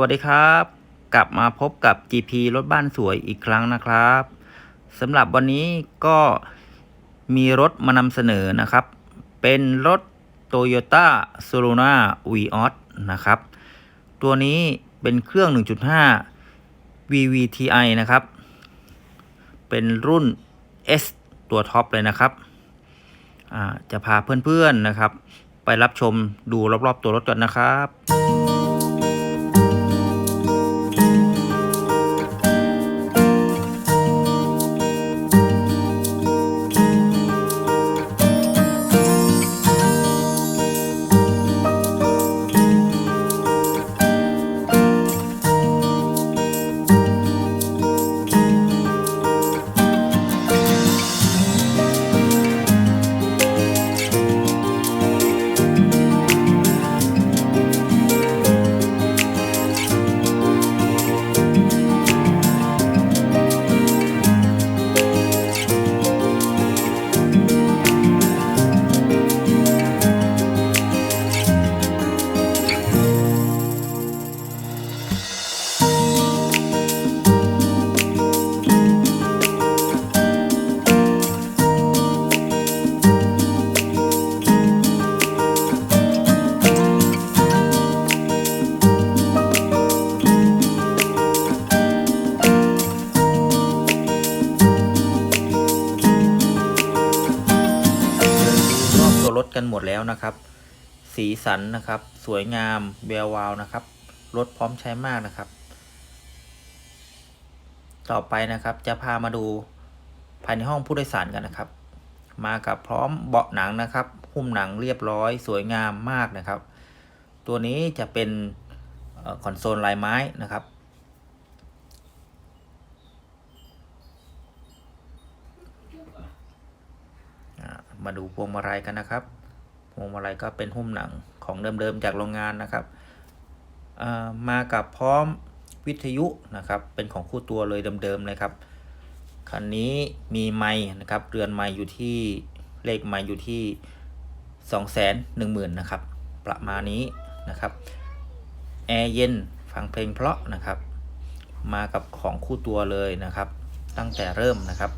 วัสดีครับ กลับมาพบกับ GP รถบ้านสวยอีกครั้งนะครับสำหรับวันนี้ก็มีรถมานำเสนอนะครับ เป็นรถ Toyota s o l o n a Vios นะครับ ตัวนี้เป็นเครื่อง 1.5 VVTi นะครับ เป็นรุ่น S ตัวท็อปเลยนะครับ จะพาเพื่อนๆนะครับ ไปรับชมดูรอบๆตัวรถกันนะครับ รถกันหมดแล้วนะครับ สีสันนะครับ สวยงามแวววาวนะครับรถพร้อมใช้มากนะครับ ต่อไปนะครับจะพามาดูภายในห้องผู้โดยสารกันนะครับ มากับพร้อมเบาะหนังนะครับหุ้มหนังเรียบร้อย สวยงามมากนะครับ ตัวนี้จะเป็นคอนโซลลายไม้นะครับ มาดูพวงมาลัยกันนะครับ พวงมาลัยก็เป็นหุ้มหนังของเดิมๆจากโรงงานนะครับมากับพร้อมวิทยุนะครับ เป็นของคู่ตัวเลยเดิมๆเลยครับ คันนี้มีไม้นะครับ เรือนไม้อยู่ที่เลขไม้อยู่ที่ 2 1 0 0 0 0นะครับ ประมาณนี้นะครับ แอร์เย็นฟังเพลงเพราะนะครับ มากับของคู่ตัวเลยนะครับ ตั้งแต่เริ่มนะครับ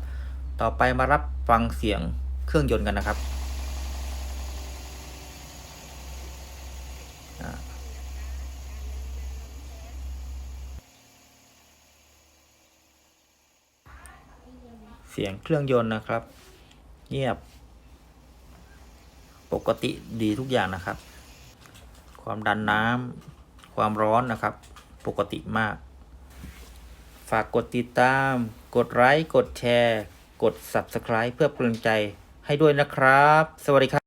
ต่อไปมารับฟังเสียง เครื่องยนต์กันนะครับเสียงเครื่องยนต์นะครับ เงียบ ปกติดีทุกอย่างนะครับ ความดันน้ำความร้อนนะครับ ปกติมาก ฝากกดติดตาม กดไลค์กดแชร์ กด Subscribe เพื่อเป็นกำลังใจ ให้ด้วยนะครับ สวัสดีครับ